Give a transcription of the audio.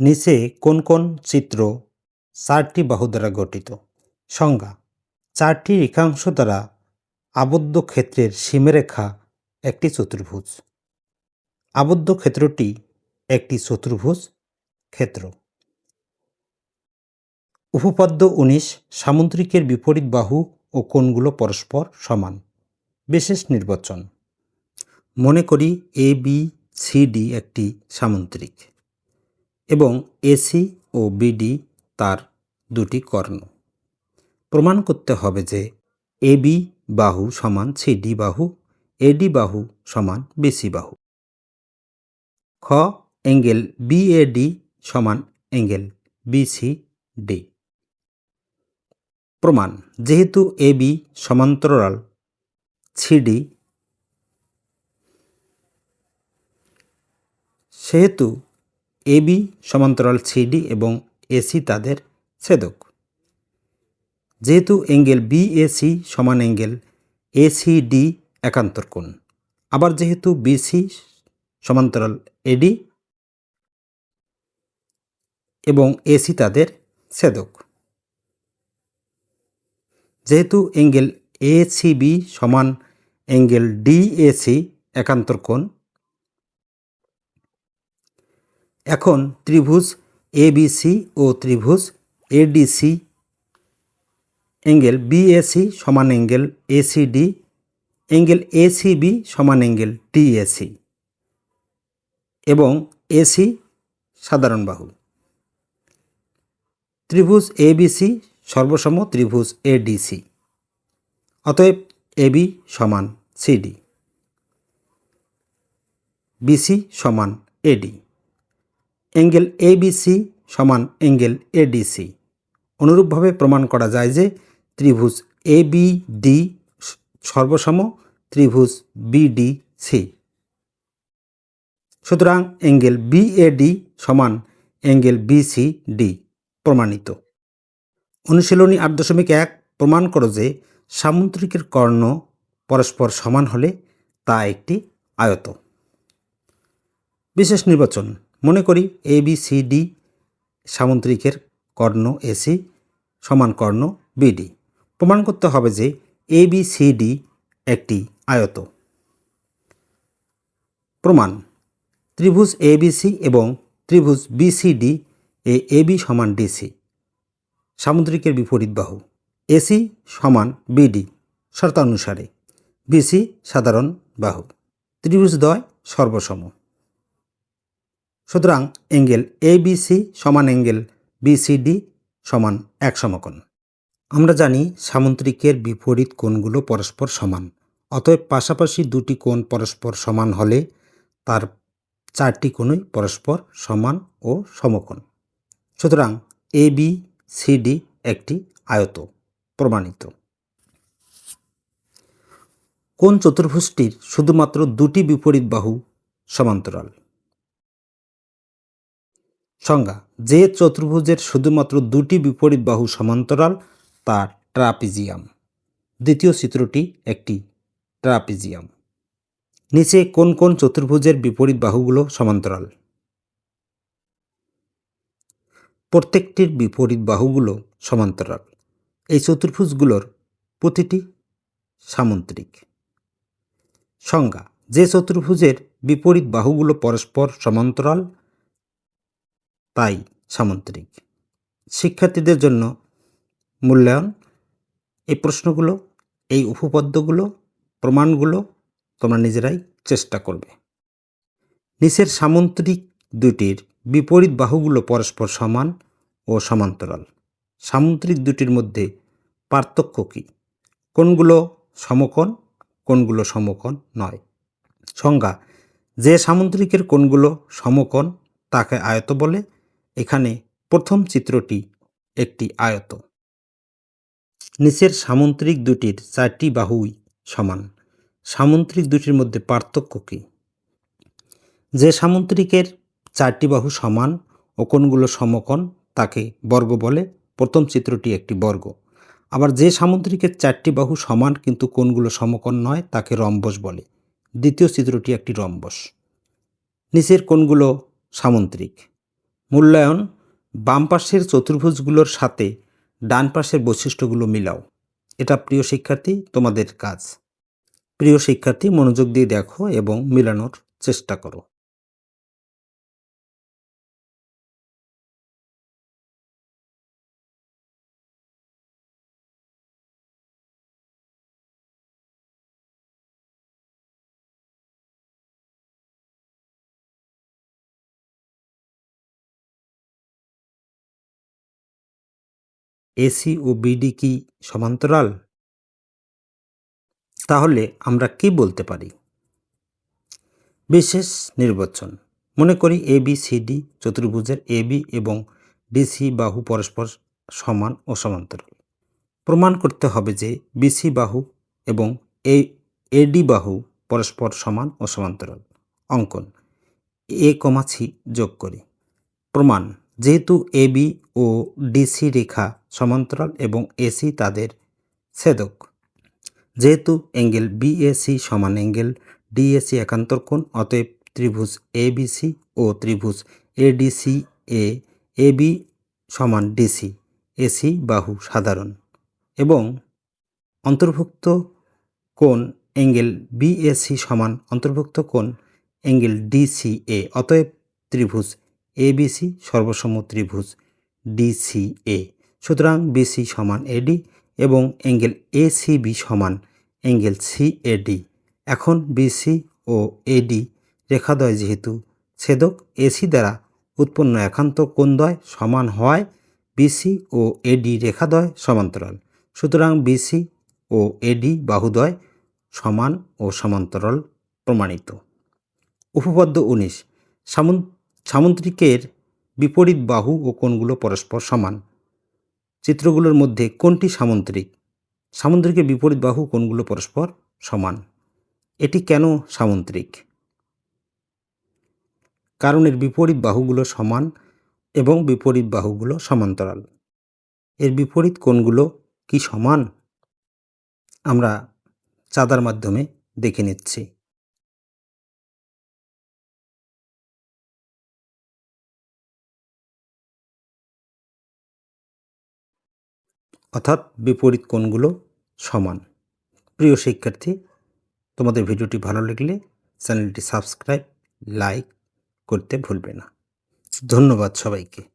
নিচে কোন কোন চিত্র চারটি বাহু দ্বারা গঠিত? সংজ্ঞা, চারটি রেখাংশ দ্বারা আবদ্ধ ক্ষেত্রের সীমারেখা একটি চতুর্ভুজ। আবদ্ধ ক্ষেত্রটি একটি চতুর্ভুজ ক্ষেত্র। উপপাদ্য উনিশ, সামুদ্রিকের বিপরীত বাহু ও কোণগুলো পরস্পর সমান। বিশেষ নির্বাচন। মনে করি এ বি সি ডি একটি সামুদ্রিক। এবং এসি ও বিডি তার দুটি কর্ণ। প্রমাণ করতে হবে যে এবি বাহু সমান সিডি বাহু এডি বাহু সমান বিসি বাহু। খ, অ্যাঙ্গেল বিএডি সমান অ্যাঙ্গেল বিসি ডি প্রমাণ, যেহেতু এবি সমান্তরাল সিডি সেহেতু এবি সমান্তরাল সিডি এবং এসি তাদের ছেদক। যেহেতু অ্যাঙ্গেল বিএসি সমান অ্যাঙ্গেল এসিডি একান্তর কোণ, আবার যেহেতু বিসি সমান্তরাল এডি এবং এসি তাদের ছেদক। যেহেতু অ্যাঙ্গেল এসিবি সমান অ্যাঙ্গেল ডিএসি একান্তর কোণ এখন ত্রিভুজ এবিসি ও ত্রিভুজ এডিসি অ্যাঙ্গেল বিএসি সমান অ্যাঙ্গেল এসিডি অ্যাঙ্গেল এসিবি সমান অ্যাঙ্গেল টিএসি এবং এসি সাধারণ বাহু। ত্রিভুজ এবিসি সর্বসম ত্রিভুজ এডিসি অতএব এবি সমান সিডি বিসি সমান এডি অ্যাঙ্গেল এবিসি সমান অ্যাঙ্গেল এডিসি। অনুরূপভাবে প্রমাণ করা যায় যে ত্রিভুজ এ বি ডি সর্বসম ত্রিভুজ বিডি সি সুতরাং অ্যাঙ্গেল বিএডি সমান অ্যাঙ্গেল বিসি ডি প্রমাণিত। অনুশীলনী আট দশমিক এক প্রমাণ করো যে সামুদ্রিকের কর্ণ পরস্পর সমান হলে তা একটি আয়ত। বিশেষ নির্বাচন। মনে করি এ বি সি ডি সামুদ্রিকের কর্ণ এসি সমান কর্ণ বিডি প্রমাণ করতে হবে যে এ বি সি ডি একটি আয়ত। প্রমাণ, ত্রিভুজ এবিসি এবং ত্রিভুজ বিসিডি এ এবি সমান ডিসি সামুদ্রিকের বিপরীত বাহু। এসি সমান বিডি শর্তানুসারে। বিসি সাধারণ বাহু। ত্রিভুজদ্বয় সর্বসম। সুতরাং অ্যাঙ্গেল এ বিসি সমান অ্যাঙ্গেল বিসিডি সমান এক সমকোণ। আমরা জানি সামুদ্রিকের বিপরীত কোণগুলো পরস্পর সমান। অতএব পাশাপাশি দুটি কোণ পরস্পর সমান হলে তার চারটি কোণই পরস্পর সমান ও সমকোণ। সুতরাং এ বি সিডি একটি আয়ত, প্রমাণিত। কোন চতুর্ভুজটির শুধুমাত্র দুটি বিপরীত বাহু সমান্তরাল। সংজ্ঞা, যে চতুর্ভুজের শুধুমাত্র দুটি বিপরীত বাহু সমান্তরাল, তার ট্রাপিজিয়াম। দ্বিতীয় চিত্রটি একটি ট্রাপিজিয়াম। নিচে কোন কোন চতুর্ভুজের বিপরীত বাহুগুলো সমান্তরাল? প্রত্যেকটির বিপরীত বাহুগুলো সমান্তরাল। এই চতুর্ভুজগুলোর প্রতিটি সামুদ্রিক। সংজ্ঞা, যে চতুর্ভুজের বিপরীত বাহুগুলো পরস্পর সমান্তরাল তাই সামুদ্রিক। শিক্ষার্থীদের জন্য মূল্যায়ন, এই প্রশ্নগুলো, এই উপপাদ্যগুলো, প্রমাণগুলো তোমরা নিজেরাই চেষ্টা করবে। নিচের সামুদ্রিক দুটির বিপরীত বাহুগুলো পরস্পর সমান ও সমান্তরাল। সামুদ্রিক দুটির মধ্যে পার্থক্য কী? কোনগুলো সমকোণ কোনগুলো সমকোণ নয়। সংজ্ঞা, যে সামুদ্রিকের কোনগুলো সমকোণ তাকে আয়ত বলে এখানে প্রথম চিত্রটি একটি আয়ত। নিচের সামুদ্রিক দুটির চারটি বাহুই সমান। সামুদ্রিক দুটির মধ্যে পার্থক্য কী? যে সামুদ্রিকের চারটি বাহু সমান ও কোনগুলো সমকোণ, তাকে বর্গ বলে প্রথম চিত্রটি একটি বর্গ। আবার যে সামুদ্রিকের চারটি বাহু সমান কিন্তু কোনগুলো সমকোণ নয়, তাকে রম্বস বলে। দ্বিতীয় চিত্রটি একটি রম্বস। নিচের কোনগুলো সামুদ্রিক। মূল্যায়ন, বাম পাশের চতুর্ভুজগুলোর সাথে ডান পাশের বৈশিষ্ট্যগুলো মিলাও। এটা প্রিয় শিক্ষার্থী, তোমাদের কাজ। প্রিয় শিক্ষার্থী, মনোযোগ দিয়ে দেখো এবং মিলানোর চেষ্টা করো। এসি ও বিডি কি সমান্তরাল? তাহলে আমরা কি বলতে পারি? বিশেষ নির্বাচন। মনে করি এ, বি, সি, ডি চতুর্ভুজের এ, বি এবং ডিসি বাহু পরস্পর সমান ও সমান্তরাল। প্রমাণ করতে হবে যে বিসি বাহু এবং এ এডি বাহু পরস্পর সমান ও সমান্তরাল। অঙ্কন। এ কমাছি যোগ করি। প্রমাণ। যেহেতু এবি ও ডিসি রেখা সমান্তরাল এবং এসি তাদের ছেদক। যেহেতু অ্যাঙ্গেল বিএসি সমান অ্যাঙ্গেল ডিএসি একান্তর কোণ, অতএব ত্রিভুজ এবিসি ও ত্রিভুজ এডিসি এ এবি সমান ডিসি এসি বাহু সাধারণ। এবং অন্তর্ভুক্ত কোণ অ্যাঙ্গেল বিএসি সমান অন্তর্ভুক্ত কোণ অ্যাঙ্গেল ডিসিএ অতএব ত্রিভুজ এবিসি সর্বসম ত্রিভুজ ডিসিএ সুতরাং বিসি সমান এডি এবং অ্যাঙ্গেল এসিবি সমান অ্যাঙ্গেল সিএডি এখন বিসি ও এডি রেখাদ্বয় যেহেতু ছেদক এসি দ্বারা উৎপন্ন একান্ত কোণদ্বয় সমান হয় বিসি ও এডি রেখাদ্বয় সমান্তরাল। সুতরাং বিসি ও এডি বাহুদ্বয় সমান ও সমান্তরাল প্রমাণিত। উপপাদ্য উনিশ। সামুদ্রিকের বিপরীত বাহু ও কোণগুলো পরস্পর সমান। চিত্রগুলোর মধ্যে কোনটি সামুদ্রিক? সামুদ্রিকের বিপরীত বাহু কোনগুলো পরস্পর সমান? এটি কেন সামুদ্রিক? কারণ এর বিপরীত বাহুগুলো সমান এবং বিপরীত বাহুগুলো সমান্তরাল। এর বিপরীত কোণগুলো কি সমান? আমরা চাঁদার মাধ্যমে দেখে নিচ্ছি। অর্থাৎ বিপরীত কোণগুলো সমান। প্রিয় শিক্ষার্থী, তোমাদের ভিডিওটি ভালো লাগলে চ্যানেলটি সাবস্ক্রাইব, লাইক করতে ভুলবে না। ধন্যবাদ সবাইকে।